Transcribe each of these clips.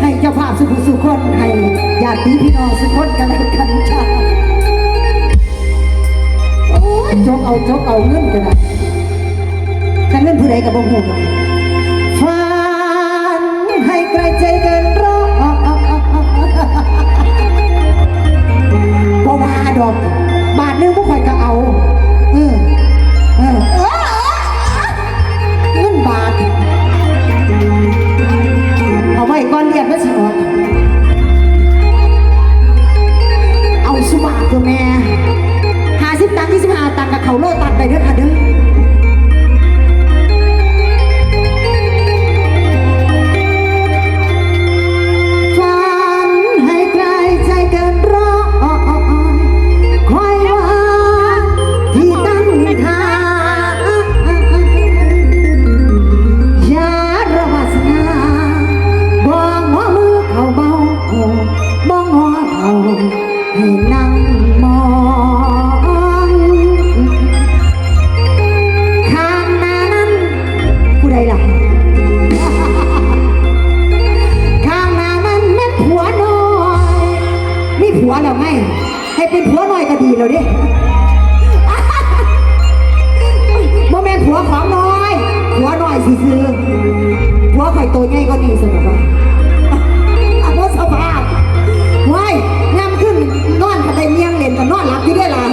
ให้เจ้าภาพสุขุสุขคนให้ญาติพี่น้องสุขคนกันแล้วกันจ้าโอ้ยจกเอาจกเอาเงินกันนะแต่เงินผู้ใดกับบ่ฮู้หรอกฝันให้ไกลใจ เขาโลตัดไปเด้อค่ะเด้อ แล้วไงให้เป็นผัวหน้อยก็ดีแล้วดิโมแมนผัวของน้อยผัวหน้อยสิซื้อผัวไข่อยตัวใหญ่ก็ดีสมบัติอันว่าสภาพว้ายยามขึ้นนอนกันได้เมียงเล่นกันนอนหลับอยู่ได้ล่ะ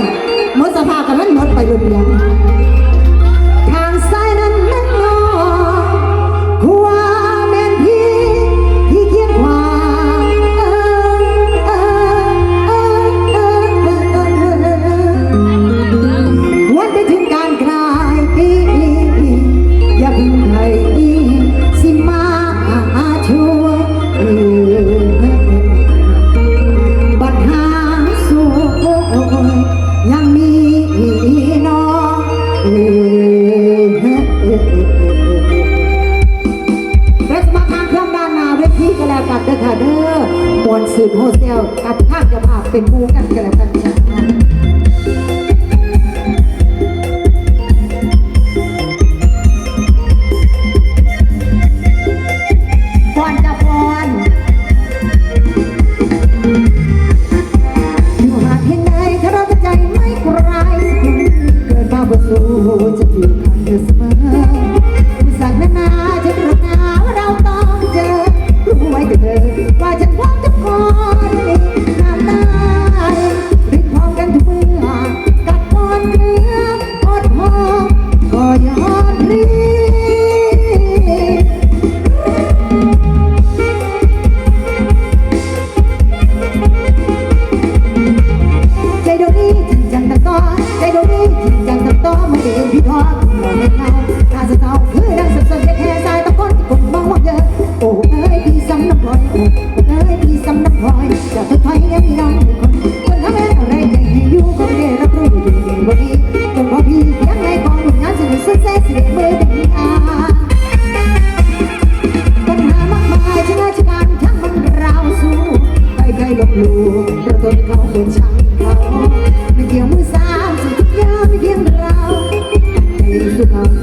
หมดสภาพกันมันหมดไปเลยเดียว นเด้อค่ะเด้อมวลสืบโฮเซลกับข้างจะพาเป็นผู้กันกันแล้วกันจ้ะ ว่าฉันพร้อมทุกคนน้ำตายรีบพร้อมกันทุกเมื่อกัดกอนเกลืออดหอมก็ยอดรีบใจดี๋ยวนี้จริงจังตั้งต่อใจดี๋ยวนี้จริงจังตั้งต่อไม่ได้เห็นพี่ทอดเราเห็นเงาตาสะเทาคือดังสับสนแค่แค่สายตะโกนที่ผมมองว่าเยอะโอ้เอ้ยพี่ซ้ำน้ำพลอยโอ้เอ้ย เราทนเขาเป็นช่างเขาไม่เกี่ยวมือสามสิ่งทุกอย่างไม่เกี่ยงเราให้สุขเมื่อนั